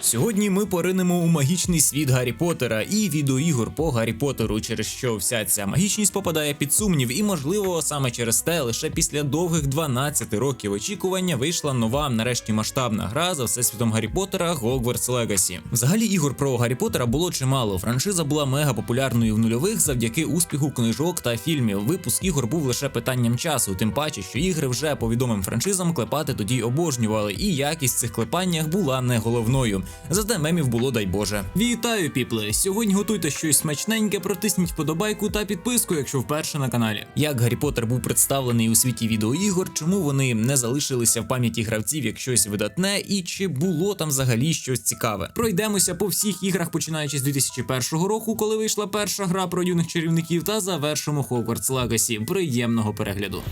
Сьогодні ми поринемо у магічний світ Гаррі Поттера і відеоігор по Гаррі Поттеру, через що вся ця магічність попадає під сумнів, і можливо саме через те, лише після довгих 12 років очікування вийшла нова, нарешті масштабна гра за всесвітом Гаррі Поттера Hogwarts Legacy. Взагалі ігор про Гаррі Поттера було чимало. Франшиза була мега популярною в нульових завдяки успіху книжок та фільмів. Випуск ігор був лише питанням часу, тим паче, що ігри вже по відомим франшизам клепати тоді обожнювали, і якість цих клепаннях була не головною. Зате мемів було дай Боже. Вітаю, піпли! Сьогодні готуйте щось смачненьке, протисніть вподобайку та підписку, якщо вперше на каналі. Як Гаррі Поттер був представлений у світі відеоігор, чому вони не залишилися в пам'яті гравців як щось видатне, і чи було там взагалі щось цікаве? Пройдемося по всіх іграх, починаючи з 2001 року, коли вийшла перша гра про юних чарівників, та завершимо Hogwarts Legacy. Приємного перегляду.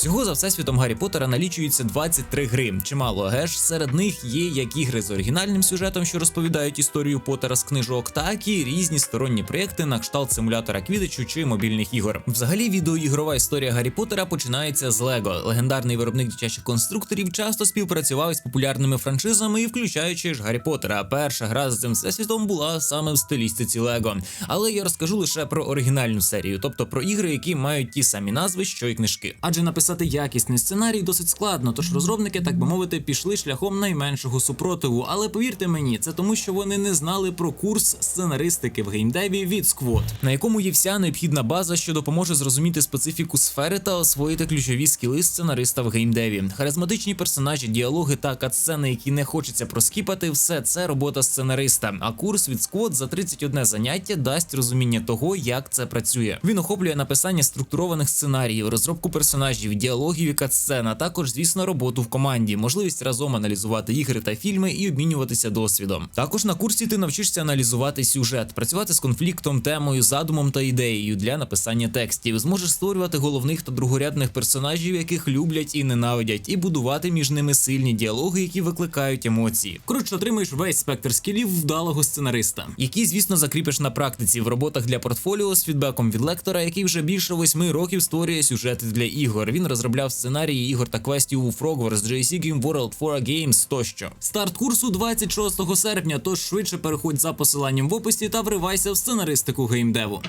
Всього за всесвітом Гаррі Поттера налічується 23 гри. Чимало геш. Серед них є як ігри з оригінальним сюжетом, що розповідають історію Поттера з книжок, так і різні сторонні проєкти на кшталт симулятора квідичу чи мобільних ігор. Взагалі, відеоігрова історія Гаррі Поттера починається з Лего. Легендарний виробник дитячих конструкторів часто співпрацював з популярними франшизами, включаючи ж Гаррі Поттера. Перша гра з цим всесвітом була саме в стилістиці Лего. Але я розкажу лише про оригінальну серію, тобто про ігри, які мають ті самі назви, що й книжки. Адже написати якісний сценарій досить складно, тож розробники, так би мовити, пішли шляхом найменшого супротиву. Але повірте мені, це тому, що вони не знали про курс сценаристики в геймдеві від Squad, на якому є вся необхідна база, що допоможе зрозуміти специфіку сфери та освоїти ключові скіли сценариста в геймдеві. Харизматичні персонажі, діалоги та катсцени, які не хочеться проскіпати, все це робота сценариста. А курс від Squad за 31 заняття дасть розуміння того, як це працює. Він охоплює написання структурованих сценаріїв, розробку персонажів, діалогів і катсцен, а також, звісно, роботу в команді, можливість разом аналізувати ігри та фільми і обмінюватися досвідом. Також на курсі ти навчишся аналізувати сюжет, працювати з конфліктом, темою, задумом та ідеєю для написання текстів. Зможеш створювати головних та другорядних персонажів, яких люблять і ненавидять, і будувати між ними сильні діалоги, які викликають емоції. Коротше, отримаєш весь спектр скілів вдалого сценариста, які, звісно, закріпиш на практиці в роботах для портфоліо з фідбеком від лектора, який вже більше восьми років створює сюжети для ігор. Він розробляв сценарії ігор та квестів у Frogwares, JC Game World, Fora Games тощо. Старт курсу 26 серпня, тож швидше переходь за посиланням в описі та вривайся в сценаристику геймдеву.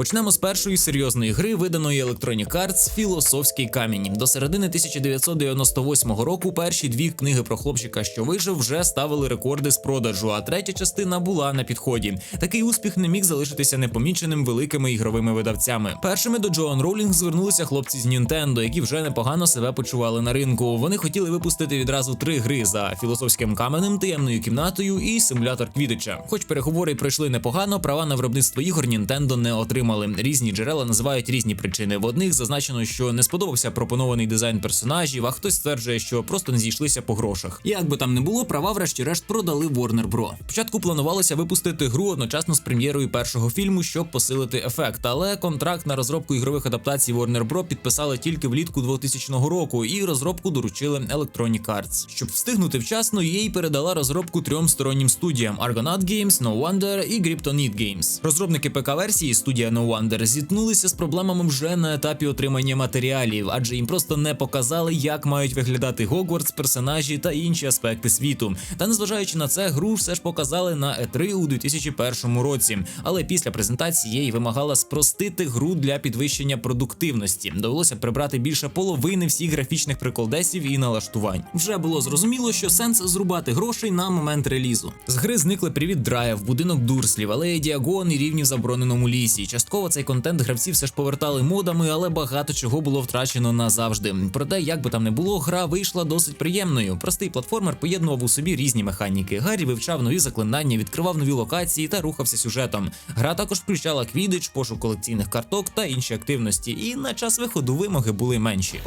Почнемо з першої серйозної гри, виданої Electronic Arts Філософський камінь. До середини 1998 року перші дві книги про хлопчика, що вижив, вже ставили рекорди з продажу, а третя частина була на підході. Такий успіх не міг залишитися непоміченим великими ігровими видавцями. Першими до Джоан Роулінг звернулися хлопці з Nintendo, які вже непогано себе почували на ринку. Вони хотіли випустити відразу три гри за філософським каменем, таємною кімнатою і симулятор Квідича. Хоч переговори пройшли непогано, права на виробництво ігор Nintendo не отримали. Різні джерела називають різні причини. В одних зазначено, що не сподобався пропонований дизайн персонажів, а хтось стверджує, що просто не зійшлися по грошах. Як би там не було, права врешті-решт продали Warner Bros. Спочатку планувалося випустити гру одночасно з прем'єрою першого фільму, щоб посилити ефект. Але контракт на розробку ігрових адаптацій Warner Bros. підписали тільки влітку 2000 року, і розробку доручили Electronic Arts. Щоб встигнути вчасно, EA передала розробку трьом стороннім студіям: Argonaut Games, No Wonder і Kryptonite Games. Розробники ПК-версії студія No Wonder зіткнулися з проблемами вже на етапі отримання матеріалів, адже їм просто не показали, як мають виглядати Гогвартс, персонажі та інші аспекти світу. Та незважаючи на це, гру все ж показали на E3 у 2001 році. Але після презентації їй вимагала спростити гру для підвищення продуктивності. Довелося прибрати більше половини всіх графічних приколдесів і налаштувань. Вже було зрозуміло, що сенс зрубати грошей на момент релізу. З гри зникли привіт драйв, будинок дурслів, алея Діагон і рівні в забороненому лісі. Частково цей контент гравці все ж повертали модами, але багато чого було втрачено назавжди. Проте, як би там не було, гра вийшла досить приємною. Простий платформер поєднував у собі різні механіки. Гаррі вивчав нові заклинання, відкривав нові локації та рухався сюжетом. Гра також включала квідич, пошук колекційних карток та інші активності. І на час виходу вимоги були менші.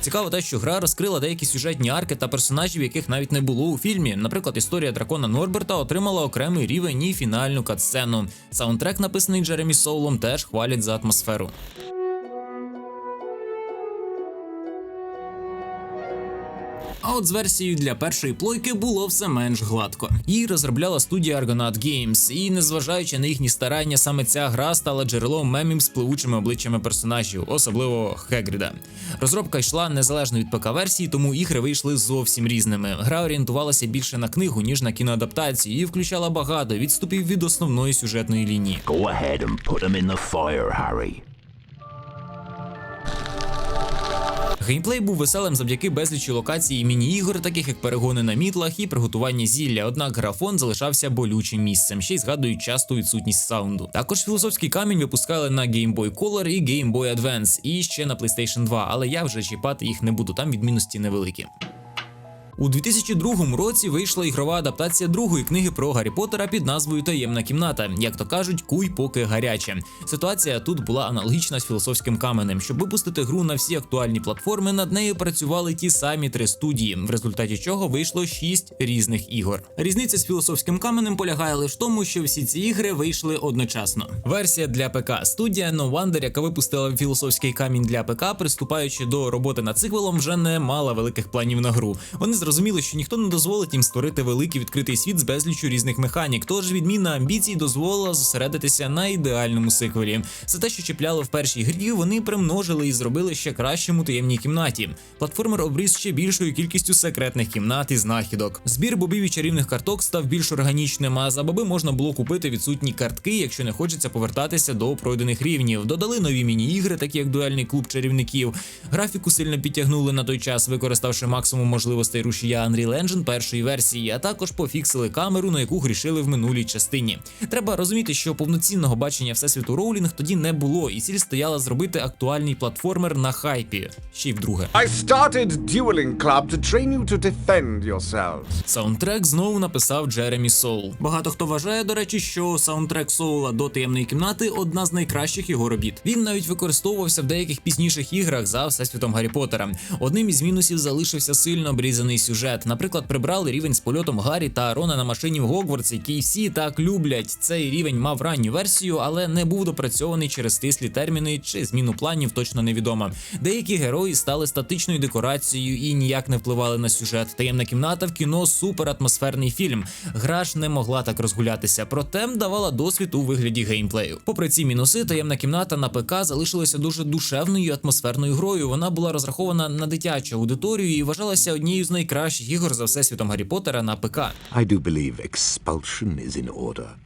Цікаво те, що гра розкрила деякі сюжетні арки та персонажів, яких навіть не було у фільмі. Наприклад, історія дракона Норберта отримала окремий рівень і фінальну катсцену. Саундтрек, написаний Джеремі Соулом, теж хвалять за атмосферу. А от з версією для першої плойки було все менш гладко. Її розробляла студія Argonaut Games, і незважаючи на їхні старання, саме ця гра стала джерелом мемів з пливучими обличчями персонажів, особливо Хегріда. Розробка йшла незалежно від ПК-версії, тому ігри вийшли зовсім різними. Гра орієнтувалася більше на книгу, ніж на кіноадаптацію, і включала багато відступів від основної сюжетної лінії. Go ahead and put them in the fire, Harry. Геймплей був веселим завдяки безлічі локацій і міні-ігор, таких як перегони на мітлах і приготування зілля. Однак графон залишався болючим місцем, ще й згадують часту відсутність саунду. Також філософський камінь випускали на Game Boy Color і Game Boy Advance, і ще на PlayStation 2, але я вже чіпати їх не буду, там відмінності невеликі. У 2002 році вийшла ігрова адаптація другої книги про Гаррі Поттера під назвою Таємна кімната. Як то кажуть, куй поки гаряче. Ситуація тут була аналогічна з філософським каменем. Щоб випустити гру на всі актуальні платформи, над нею працювали ті самі три студії, в результаті чого вийшло шість різних ігор. Різниця з філософським каменем полягає лише в тому, що всі ці ігри вийшли одночасно. Версія для ПК студія No Wonder, яка випустила філософський камінь для ПК, приступаючи до роботи над циквелом, вже не мала великих планів на гру. Вони зрозуміли, що ніхто не дозволить їм створити великий відкритий світ з безліччю різних механік. Тож відміна амбіцій дозволила зосередитися на ідеальному сиквелі. Все те, що чіпляло в першій грі, вони примножили і зробили ще кращим у таємній кімнаті. Платформер обріз ще більшою кількістю секретних кімнат і знахідок. Збір бобів і чарівних карток став більш органічним. А за боби можна було купити відсутні картки, якщо не хочеться повертатися до пройдених рівнів. Додали нові міні-ігри, такі як дуельний клуб чарівників. Графіку сильно підтягнули на той час, використавши максимум можливостей рушія Unreal Engine першої версії, а також пофіксили камеру, на яку грішили в минулій частині. Треба розуміти, що повноцінного бачення всесвіту роулінг тоді не було, і ціль стояла зробити актуальний платформер на хайпі. Ще й вдруге. I started Dueling Club to train you to defend yourselves. Саундтрек знову написав Джеремі Соул. Багато хто вважає, до речі, що саундтрек Соула до таємної кімнати одна з найкращих його робіт. Він навіть використовувався в деяких пізніших іграх за всесвітом Гаррі Поттера. Одним із мінусів залишився сильно обрізаний сюжет. Наприклад, прибрали рівень з польотом Гаррі та Рона на машині в Гогвартс, який всі так люблять. Цей рівень мав ранню версію, але не був допрацьований через стислі терміни чи зміну планів, точно невідомо. Деякі герої стали статичною декорацією і ніяк не впливали на сюжет. Таємна кімната в кіно супер атмосферний фільм. Гра ж не могла так розгулятися, проте давала досвід у вигляді геймплею. Попри ці мінуси, таємна кімната на ПК залишилася дуже душевною і атмосферною грою. Вона була розрахована на дитячу аудиторію і вважалася однією з найкращих ігор за всесвітом Гаррі Поттера на ПК. I do believe expulsion is in order.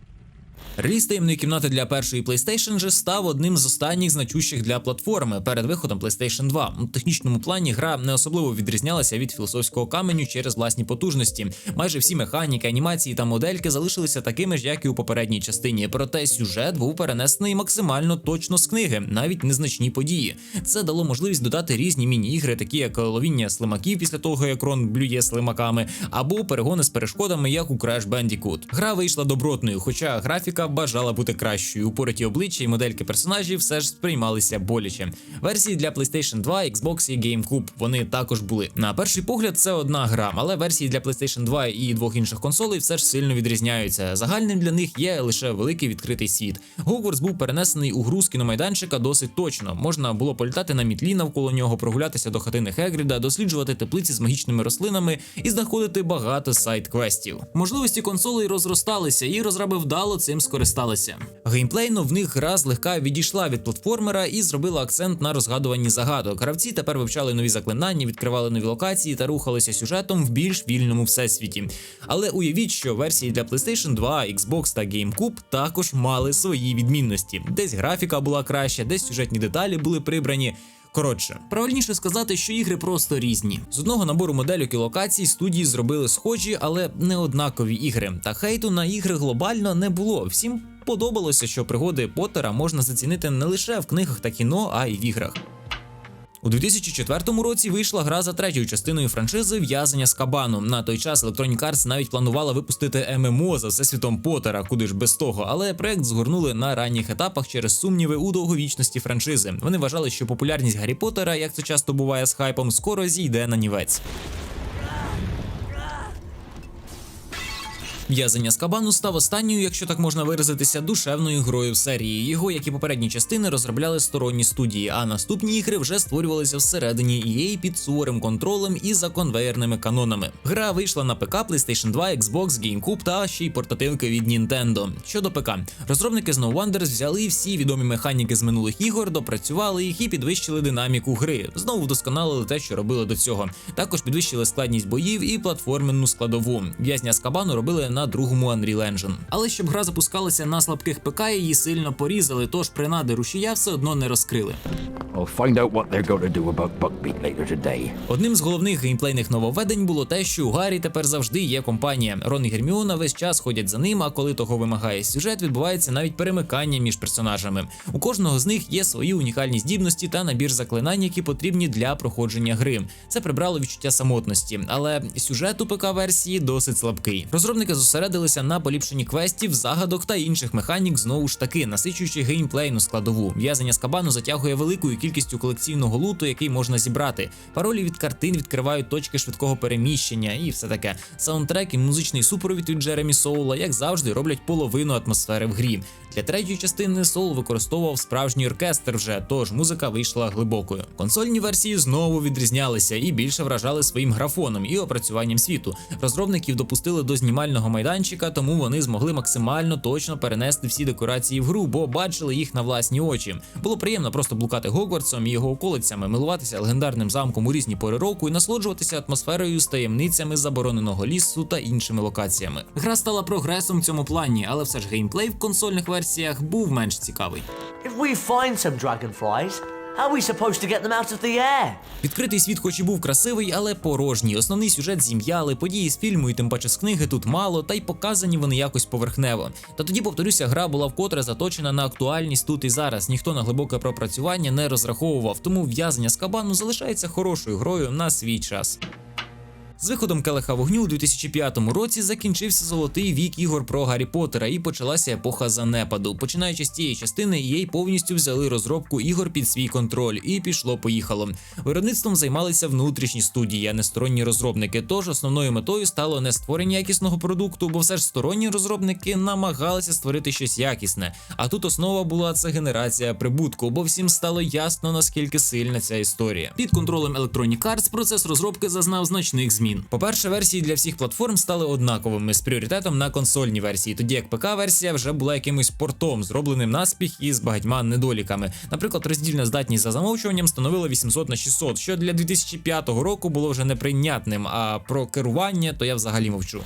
Реліз таємної кімнати для першої PlayStation же став одним з останніх значущих для платформи перед виходом PlayStation 2. У технічному плані гра не особливо відрізнялася від філософського каменю через власні потужності. Майже всі механіки, анімації та модельки залишилися такими ж, як і у попередній частині. Проте сюжет був перенесений максимально точно з книги, навіть незначні події. Це дало можливість додати різні міні-ігри, такі як ловіння слимаків після того, як Рон блює слимаками, або перегони з перешкодами, як у Crash Bandicoot. Гра вийшла добротною, хоча графіка бажала бути кращою. Упороті обличчя і модельки персонажів все ж сприймалися боляче. Версії для PlayStation 2, Xbox і GameCube вони також були. На перший погляд, це одна гра, але версії для PlayStation 2 і двох інших консолей все ж сильно відрізняються. Загальним для них є лише великий відкритий світ. Гогвартс був перенесений у гру з кіномайданчика досить точно. Можна було політати на мітлі навколо нього, прогулятися до хатини Хегріда, досліджувати теплиці з магічними рослинами і знаходити багато сайт-квестів. Можливості консолей розросталися, і розраби вдало цим скористалися. Геймплейно в них гра злегка відійшла від платформера і зробила акцент на розгадуванні загадок. Гравці тепер вивчали нові заклинання, відкривали нові локації та рухалися сюжетом в більш вільному всесвіті. Але уявіть, що версії для PlayStation 2, Xbox та GameCube також мали свої відмінності. Десь графіка була краща, десь сюжетні деталі були прибрані. Коротше, правильніше сказати, що ігри просто різні. З одного набору моделюк і локацій студії зробили схожі, але не однакові ігри. Та хейту на ігри глобально не було. Всім подобалося, що пригоди Поттера можна зацінити не лише в книгах та кіно, а й в іграх. У 2004 році вийшла гра за третьою частиною франшизи В'язання з кабаном. На той час Electronic Arts навіть планувала випустити ММО за всесвітом Поттера, куди ж без того, але проект згорнули на ранніх етапах через сумніви у довговічності франшизи. Вони вважали, що популярність Гаррі Поттера, як це часто буває з хайпом, скоро зійде на нівець. В'язання з кабану став останньою, якщо так можна виразитися, душевною грою в серії. Його, як і попередні частини, розробляли сторонні студії, а наступні ігри вже створювалися всередині EA під суворим контролем і за конвейерними канонами. Гра вийшла на ПК, PlayStation 2, Xbox, GameCube та ще й портативки від Nintendo. Щодо ПК, розробники з No Wonders взяли всі відомі механіки з минулих ігор, допрацювали їх і підвищили динаміку гри. Знову вдосконалили те, що робили до цього. Також підвищили складність боїв і платформенну складову. В'язня з кабану робили на другому Unreal Engine. Але щоб гра запускалася на слабких ПК, її сильно порізали, тож принади рушія все одно не розкрили. Одним з головних геймплейних нововведень було те, що у Гаррі тепер завжди є компанія. Рон і Герміона весь час ходять за ним, а коли того вимагає сюжет, відбувається навіть перемикання між персонажами. У кожного з них є свої унікальні здібності та набір заклинань, які потрібні для проходження гри. Це прибрало відчуття самотності, але сюжет у ПК-версії досить слабкий. Розробники зосередилися на поліпшенні квестів, загадок та інших механік знову ж таки, насичуючи геймплейну складову. В'язання з кабану затягує великою кількістю колекційного луту, який можна зібрати. Паролі від картин відкривають точки швидкого переміщення і все таке. Саундтрек і музичний супровід від Джеремі Соула, як завжди, роблять половину атмосфери в грі. Для третьої частини Соул використовував справжній оркестр вже, тож музика вийшла глибокою. Консольні версії знову відрізнялися і більше вражали своїм графоном і опрацюванням світу. Розробників допустили до знімального майданчика, тому вони змогли максимально точно перенести всі декорації в гру, бо бачили їх на власні очі. Було приємно просто блукати Гогвартсом і його околицями, милуватися легендарним замком у різні пори року і насолоджуватися атмосферою з таємницями забороненого лісу та іншими локаціями. Гра стала прогресом в цьому плані, але все ж геймплей в консольних версіях був менш цікавий. If we find some dragonflies, how are? Відкритий світ, хоч і був красивий, але порожній. Основний сюжет зім'яли, події з фільму і тим паче з книги тут мало, та й показані вони якось поверхнево. Та тоді, повторюся, гра була вкотре заточена на актуальність тут і зараз. Ніхто на глибоке пропрацювання не розраховував, тому в'язання з кабану залишається хорошою грою на свій час. З виходом Келеха вогню у 2005 році закінчився золотий вік ігор про Гаррі Поттера і почалася епоха занепаду. Починаючи з цієї частини, EA повністю взяли розробку ігор під свій контроль, і пішло-поїхало. Виробництвом займалися внутрішні студії, а не сторонні розробники. Тож основною метою стало не створення якісного продукту, бо все ж сторонні розробники намагалися створити щось якісне. А тут основа була це генерація прибутку, бо всім стало ясно наскільки сильна ця історія. Під контролем Electronic Arts процес розробки зазнав значних змін. По-перше, версії для всіх платформ стали однаковими з пріоритетом на консольні версії, тоді як ПК-версія вже була якимось портом, зробленим наспіх і з багатьма недоліками. Наприклад, роздільна здатність за замовчуванням становила 800 на 600, що для 2005 року було вже неприйнятним. А про керування то я взагалі мовчу.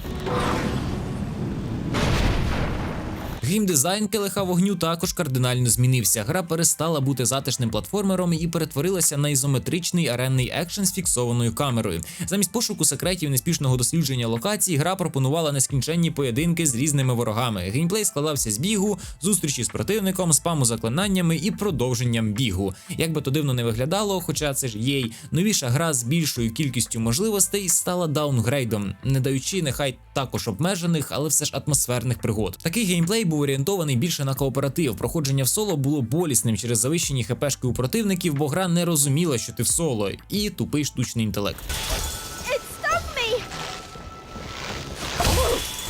Геймдизайн келиха вогню також кардинально змінився. Гра перестала бути затишним платформером і перетворилася на ізометричний аренний екшен з фіксованою камерою. Замість пошуку секретів неспішного дослідження локацій, гра пропонувала нескінченні поєдинки з різними ворогами. Геймплей складався з бігу, зустрічі з противником, спаму заклинаннями і продовженням бігу. Як би то дивно не виглядало, хоча це ж єй, новіша гра з більшою кількістю можливостей стала даунгрейдом, не даючи нехай також обмежених, але все ж атмосферних пригод. Такий геймплей був орієнтований більше на кооператив. Проходження в соло було болісним через завищені хпшки у противників, бо гра не розуміла, що ти в соло, і тупий штучний інтелект.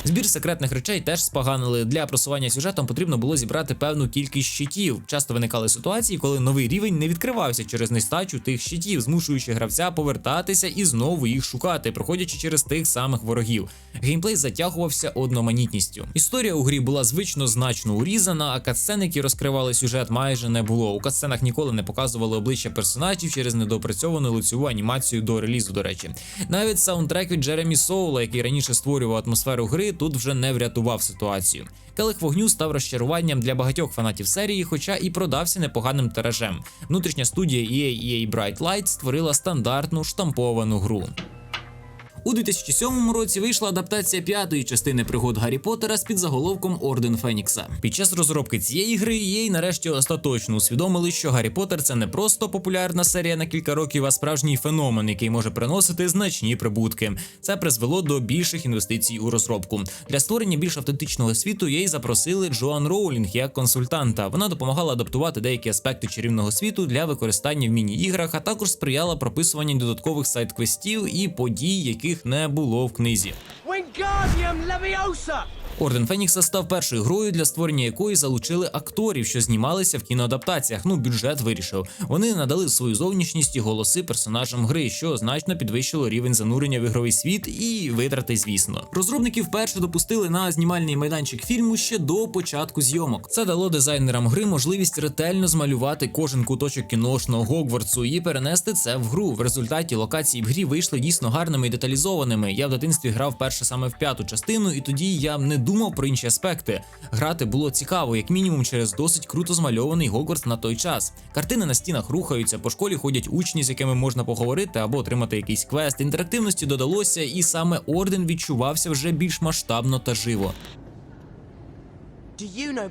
Збір секретних речей теж споганили. Для просування сюжетом потрібно було зібрати певну кількість щитів. Часто виникали ситуації, коли новий рівень не відкривався через нестачу тих щитів, змушуючи гравця повертатися і знову їх шукати, проходячи через тих самих ворогів. Геймплей затягувався одноманітністю. Історія у грі була звично значно урізана, а катсцен, які розкривали сюжет, майже не було. У катсценах ніколи не показували обличчя персонажів через недоопрацьовану лицеву анімацію до релізу. До речі, навіть саундтрек від Джеремі Соула, який раніше створював атмосферу гри, тут вже не врятував ситуацію. Келих вогню став розчаруванням для багатьох фанатів серії, хоча і продався непоганим тиражем. Внутрішня студія EA EA Bright Light створила стандартну штамповану гру. У 2007 році вийшла адаптація п'ятої частини пригод Гаррі Поттера з підзаголовком Орден Фенікса. Під час розробки цієї гри їй нарешті остаточно усвідомили, що Гаррі Поттер це не просто популярна серія на кілька років, а справжній феномен, який може приносити значні прибутки. Це призвело до більших інвестицій у розробку. Для створення більш автентичного світу їй запросили Джоан Роулінг як консультанта. Вона допомагала адаптувати деякі аспекти чарівного світу для використання в міні-іграх, а також сприяла прописуванню додаткових сайт-квестів і подій, яких не було в книзі. Wingardium Leviosa! Орден Фенікса став першою грою, для створення якої залучили акторів, що знімалися в кіноадаптаціях. Ну, бюджет вирішив. Вони надали свою зовнішність і голоси персонажам гри, що значно підвищило рівень занурення в ігровий світ і витрати, звісно. Розробники вперше допустили на знімальний майданчик фільму ще до початку зйомок. Це дало дизайнерам гри можливість ретельно змалювати кожен куточок кіношного Гогвартсу і перенести це в гру. В результаті локації в грі вийшли дійсно гарними і деталізованими. Я в дитинстві грав перше саме в п'яту частину, і тоді я не думав про інші аспекти. Грати було цікаво, як мінімум, через досить круто змальований Гогвартс на той час. Картини на стінах рухаються, по школі ходять учні, з якими можна поговорити або отримати якийсь квест. Інтерактивності додалося, і саме орден відчувався вже більш масштабно та живо. You know?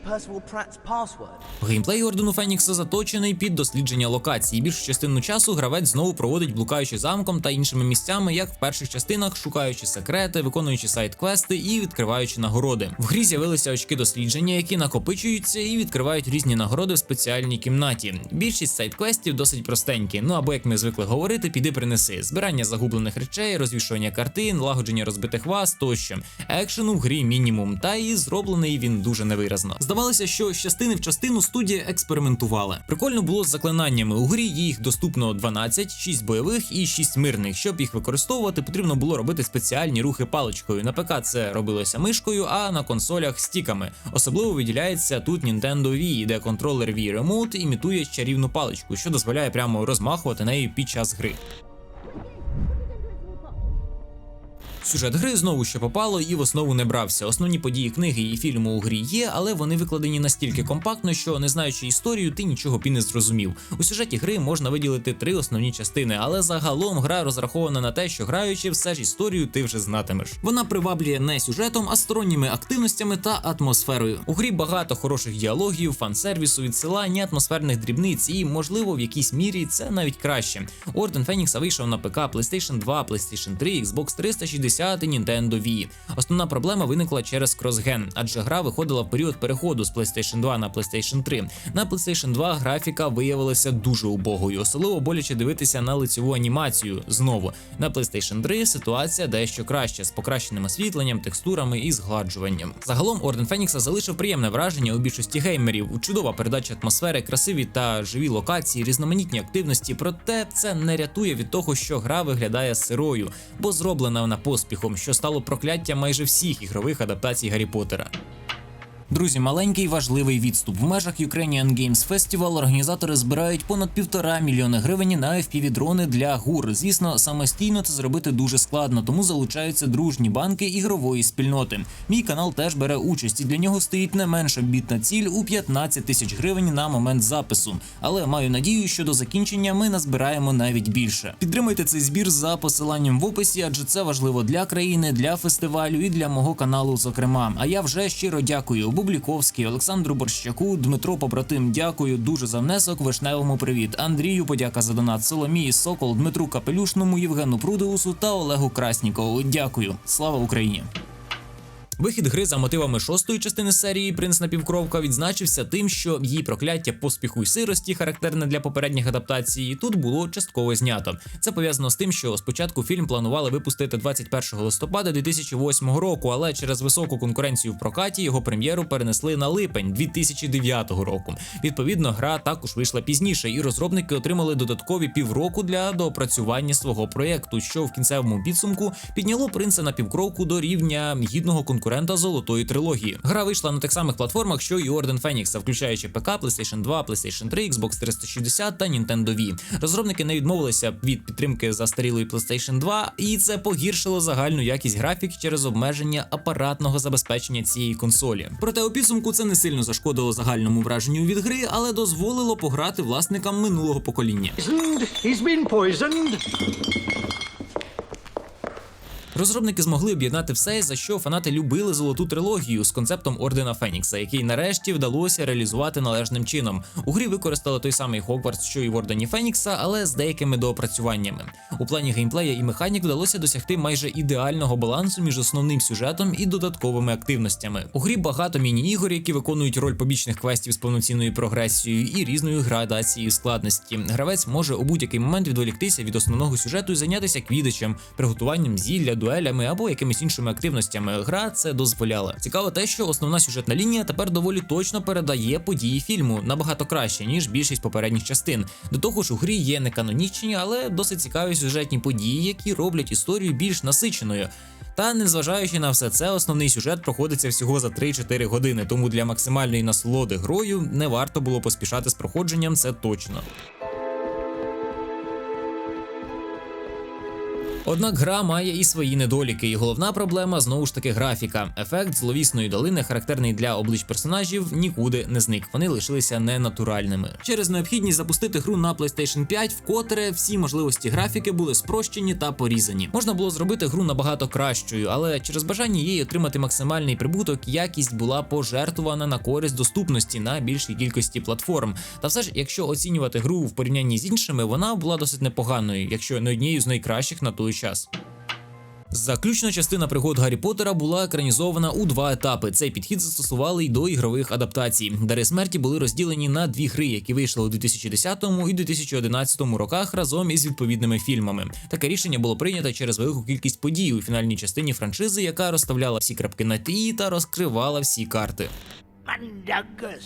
Геймплей ордену Фенікса заточений під дослідження локацій. Більшу частину часу гравець знову проводить блукаючи замком та іншими місцями, як в перших частинах, шукаючи секрети, виконуючи сайт-квести і відкриваючи нагороди. В грі з'явилися очки дослідження, які накопичуються і відкривають різні нагороди в спеціальній кімнаті. Більшість сайт-квестів досить простенькі. Ну або як ми звикли говорити, піди принеси збирання загублених речей, розвішування картин, лагодження розбитих ваз тощо. Екшену в грі мінімум, та і зроблений він дуже невиразно. Здавалося, що з частини в частину студія експериментувала. Прикольно було з заклинаннями. У грі їх доступно 12, 6 бойових і 6 мирних. Щоб їх використовувати, потрібно було робити спеціальні рухи паличкою. На ПК це робилося мишкою, а на консолях стіками. Особливо виділяється тут Nintendo Wii, де контролер Wii Remote імітує чарівну паличку, що дозволяє прямо розмахувати нею під час гри. Сюжет гри знову ще попало і в основу не брався. Основні події книги і фільму у грі є, але вони викладені настільки компактно, що не знаючи історію, ти нічого б і не зрозумів. У сюжеті гри можна виділити три основні частини, але загалом гра розрахована на те, що граючи все ж історію, ти вже знатимеш. Вона приваблює не сюжетом, а сторонніми активностями та атмосферою. У грі багато хороших діалогів, фан-сервісу, відсилань, атмосферних дрібниць, і можливо в якійсь мірі це навіть краще. Орден Фенікса вийшов на ПК, PlayStation 2, PlayStation 3, Xbox 360 і Nintendo Wii. Основна проблема виникла через кросген, адже гра виходила в період переходу з PlayStation 2 на PlayStation 3. На PlayStation 2 графіка виявилася дуже убогою, особливо боляче дивитися на лицеву анімацію. Знову на PlayStation 3 ситуація дещо краще з покращеним освітленням, текстурами і згладжуванням. Загалом Орден Фенікса залишив приємне враження у більшості геймерів. Чудова передача атмосфери, красиві та живі локації, різноманітні активності. Проте це не рятує від того, що гра виглядає сирою, бо зроблена вона поспіхом, що стало прокляттям майже всіх ігрових адаптацій Гаррі Поттера. Друзі, маленький важливий відступ. В межах Ukrainian Games Festival організатори збирають понад півтора мільйони гривень на FPV-дрони для ГУР. Звісно, самостійно це зробити дуже складно, тому залучаються дружні банки ігрової спільноти. Мій канал теж бере участь, і для нього стоїть не менша бітна ціль у 15 тисяч гривень на момент запису. Але маю надію, що до закінчення ми назбираємо навіть більше. Підтримуйте цей збір за посиланням в описі, адже це важливо для країни, для фестивалю і для мого каналу. Зокрема, а я вже щиро дякую. Бубліковський, Олександру Борщаку, Дмитро Побратим. Дякую дуже за внесок. Вишневому привіт. Андрію, подяка за донат. Соломії Сокол, Дмитру Капелюшному, Євгену Прудеусу та Олегу Краснікову. Дякую. Слава Україні! Вихід гри за мотивами шостої частини серії Принц напівкровка відзначився тим, що її прокляття поспіху й сирості, характерне для попередніх адаптацій, тут було частково знято. Це пов'язано з тим, що спочатку фільм планували випустити 21 листопада 2008 року, але через високу конкуренцію в прокаті його прем'єру перенесли на липень 2009 року. Відповідно, гра також вийшла пізніше, і розробники отримали додаткові півроку для доопрацювання свого проєкту, що в кінцевому підсумку підняло принца напівкровку до рівня гідного конкурента золотої трилогії. Гра вийшла на тих самих платформах, що і Орден Фенікса, включаючи ПК, PlayStation 2, PlayStation 3, Xbox 360 та Nintendo Wii. Розробники не відмовилися від підтримки застарілої PlayStation 2, і це погіршило загальну якість графік через обмеження апаратного забезпечення цієї консолі. Проте у підсумку це не сильно зашкодило загальному враженню від гри, але дозволило пограти власникам минулого покоління. He's been poisoned. Розробники змогли об'єднати все, за що фанати любили золоту трилогію з концептом Ордена Фенікса, який нарешті вдалося реалізувати належним чином. У грі використали той самий Хогвартс, що і в Ордені Фенікса, але з деякими доопрацюваннями. У плані геймплея і механік вдалося досягти майже ідеального балансу між основним сюжетом і додатковими активностями. У грі багато міні-ігор, які виконують роль побічних квестів з повноцінною прогресією і різною градацією складності. Гравець може у будь-який момент відволіктися від основного сюжету і зайнятися квідичем, приготуванням зілля дуелями або якимись іншими активностями. Гра це дозволяла. Цікаво те, що основна сюжетна лінія тепер доволі точно передає події фільму набагато краще ніж більшість попередніх частин. До того ж, у грі є неканонічні, але досить цікаві сюжетні події, які роблять історію більш насиченою. Та незважаючи на все це, основний сюжет проходиться всього за 3-4 години, тому для максимальної насолоди грою не варто було поспішати з проходженням, це точно. Однак гра має і свої недоліки, і головна проблема знову ж таки графіка. Ефект зловісної долини, характерний для облич персонажів, нікуди не зник. Вони лишилися ненатуральними. Через необхідність запустити гру на PlayStation 5, вкотре всі можливості графіки були спрощені та порізані. Можна було зробити гру набагато кращою, але через бажання їй отримати максимальний прибуток, якість була пожертвована на користь доступності на більшій кількості платформ. Та все ж, якщо оцінювати гру в порівнянні з іншими, вона була досить непоганою, якщо не однією з найкращих на той час. Заключна частина пригод Гаррі Поттера була екранізована у два етапи. Цей підхід застосували й до ігрових адаптацій. Дари смерті були розділені на дві гри, які вийшли у 2010 і 2011 роках разом із відповідними фільмами. Таке рішення було прийнято через велику кількість подій у фінальній частині франшизи, яка розставляла всі крапки на «і» та розкривала всі карти. Mundungus,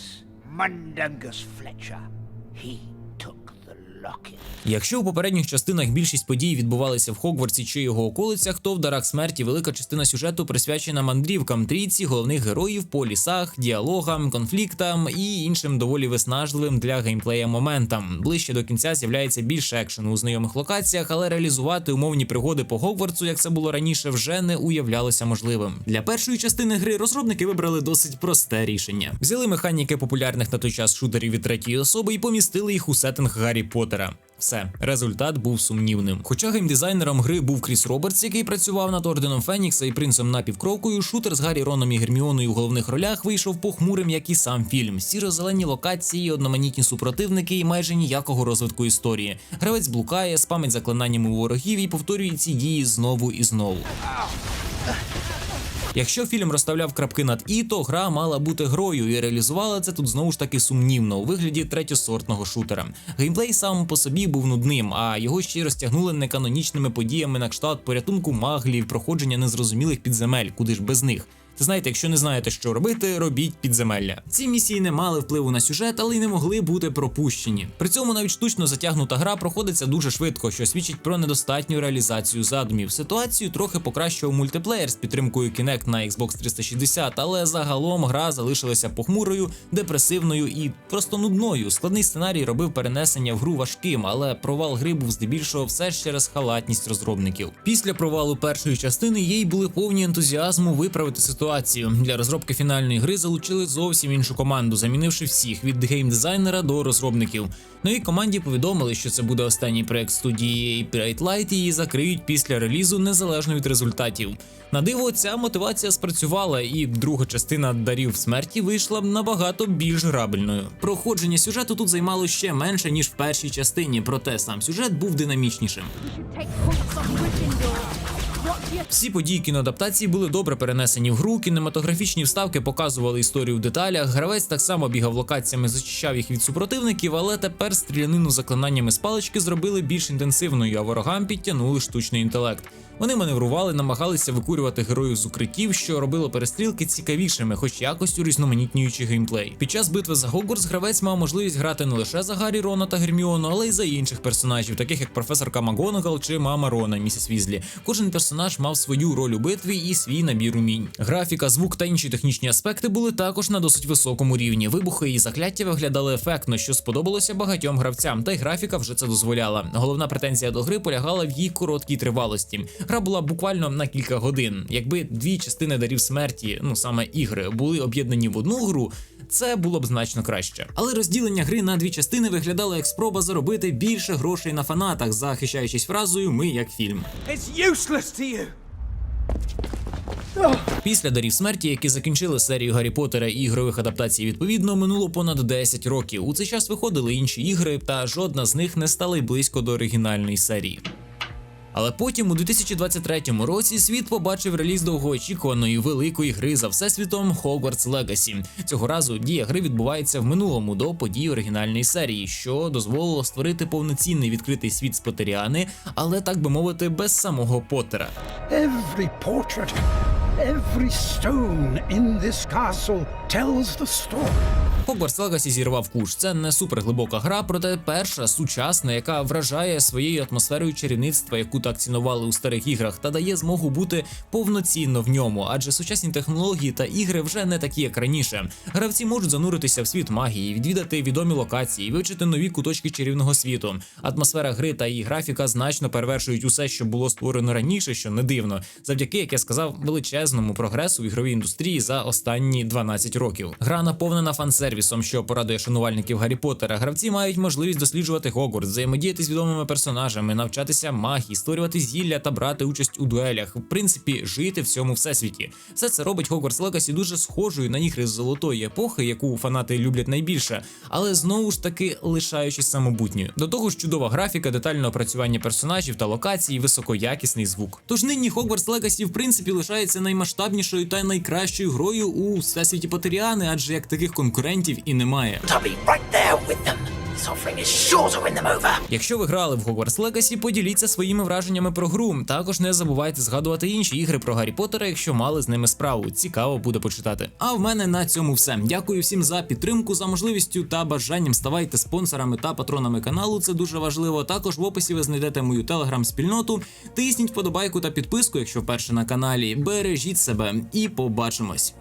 Mundungus Fletcher. He. Якщо у попередніх частинах більшість подій відбувалися в Хогвартсі чи його околицях, то в дарах смерті велика частина сюжету присвячена мандрівкам трійці головних героїв по лісах, діалогам, конфліктам і іншим доволі виснажливим для геймплея моментам. Ближче до кінця з'являється більше екшену у знайомих локаціях, але реалізувати умовні пригоди по Хогвартсу, як це було раніше, вже не уявлялося можливим. Для першої частини гри розробники вибрали досить просте рішення. Взяли механіки популярних на той час шутерів від третьої особи і помістили їх у сеттинг Гаррі Поттера. Все, результат був сумнівним. Хоча геймдизайнером гри був Кріс Робертс, який працював над Орденом Фенікса і принцем напівкровкою, шутер з Гаррі Роном і Герміоною у головних ролях вийшов похмурим, як і сам фільм. Сіро-зелені локації, одноманітні супротивники і майже ніякого розвитку історії. Гравець блукає, спамить заклинаннями ворогів і повторює ці дії знову і знову. Якщо фільм розставляв крапки над і, то гра мала бути грою і реалізувала це тут знову ж таки сумнівно у вигляді третьосортного шутера. Геймплей сам по собі був нудним, а його ще й розтягнули неканонічними подіями на кшталт порятунку маглів, проходження незрозумілих підземель, куди ж без них. Знаєте, якщо не знаєте, що робити, робіть підземелля. Ці місії не мали впливу на сюжет, але й не могли бути пропущені. При цьому навіть штучно затягнута гра проходиться дуже швидко, що свідчить про недостатню реалізацію задумів. Ситуацію трохи покращував мультиплеєр з підтримкою Kinect на Xbox 360, але загалом гра залишилася похмурою, депресивною і просто нудною. Складний сценарій робив перенесення в гру важким, але провал гри був здебільшого все через халатність розробників. Після провалу першої частини їй були повні ентузіазму виправити ситуацію. Для розробки фінальної гри залучили зовсім іншу команду, замінивши всіх від геймдизайнера до розробників. Новій команді повідомили, що це буде останній проект студії Bright Light і її закриють після релізу незалежно від результатів. На диво, ця мотивація спрацювала, і друга частина дарів смерті вийшла набагато більш грабельною. Проходження сюжету тут займало ще менше ніж в першій частині, проте сам сюжет був динамічнішим. Всі події кіноадаптації були добре перенесені в гру. Кінематографічні вставки показували історію в деталях. Гравець так само бігав локаціями, зачищав їх від супротивників, але тепер стрілянину заклинаннями з палички зробили більш інтенсивною, а ворогам підтягнули штучний інтелект. Вони маневрували, намагалися викурювати героїв з укриттів, що робило перестрілки цікавішими, хоч якось урізноманітнюючи геймплей. Під час битви за Гогвартс гравець мав можливість грати не лише за Гаррі Рона та Герміону, але й за інших персонажів, таких як професорка Магонагал чи мама Рона, місіс Візлі. Кожен персонаж мав свою роль у битві і свій набір умінь. Графіка, звук та інші технічні аспекти були також на досить високому рівні. Вибухи і закляття виглядали ефектно, що сподобалося багатьом гравцям, та й графіка вже це дозволяла. Головна претензія до гри полягала в її короткій тривалості. Гра була буквально на кілька годин. Якби дві частини дарів смерті, ну саме ігри, були об'єднані в одну гру. Це було б значно краще. Але розділення гри на дві частини виглядало як спроба заробити більше грошей на фанатах, захищаючись фразою Ми як фільм. It's useless to you. Після дарів смерті, які закінчили серію Гаррі Поттера і ігрових адаптацій, відповідно, минуло понад 10 років. У цей час виходили інші ігри, та жодна з них не стала й близько до оригінальної серії. Але потім, у 2023 році, світ побачив реліз довгоочікуваної великої гри за всесвітом Hogwarts Legacy. Цього разу дія гри відбувається в минулому до подій оригінальної серії, що дозволило створити повноцінний відкритий світ з Потеріани, але так би мовити, без самого Поттера. Every portrait, every stone in this castle tells the story. Hogwarts Legacy зірвав куш. Це не суперглибока гра, проте перша сучасна, яка вражає своєю атмосферою чарівництва, яку так цінували у старих іграх, та дає змогу бути повноцінно в ньому, адже сучасні технології та ігри вже не такі, як раніше. Гравці можуть зануритися в світ магії, відвідати відомі локації, вивчити нові куточки чарівного світу. Атмосфера гри та її графіка значно перевершують усе, що було створено раніше, що не дивно, завдяки, як я сказав, величезному прогресу в ігровій індустрії за останні 12 років. Гра наповнена фан-сервісом, що порадує шанувальників Гаррі Поттера. Гравці мають можливість досліджувати Хогвартс, взаємодіяти з відомими персонажами, навчатися магії, створювати зілля та брати участь у дуелях. В принципі, жити в цьому всесвіті. Все це робить Hogwarts Legacy дуже схожою на ігри з золотої епохи, яку фанати люблять найбільше, але знову ж таки лишаючись самобутньою. До того ж, чудова графіка, детальне опрацювання персонажів та локацій, високоякісний звук. Тож нині Hogwarts Legacy в принципі лишається наймасштабнішою та найкращою грою у всесвіті Потеріани, адже як таких конкурентів і немає. Якщо ви грали в Hogwarts Legacy, поділіться своїми враженнями про гру. Також не забувайте згадувати інші ігри про Гаррі Поттера, якщо мали з ними справу. Цікаво буде почитати. А в мене на цьому все. Дякую всім за підтримку, за можливістю та бажанням ставайте спонсорами та патронами каналу. Це дуже важливо. Також в описі ви знайдете мою телеграм-спільноту. Тисніть вподобайку та підписку, якщо вперше на каналі. Бережіть себе і побачимось.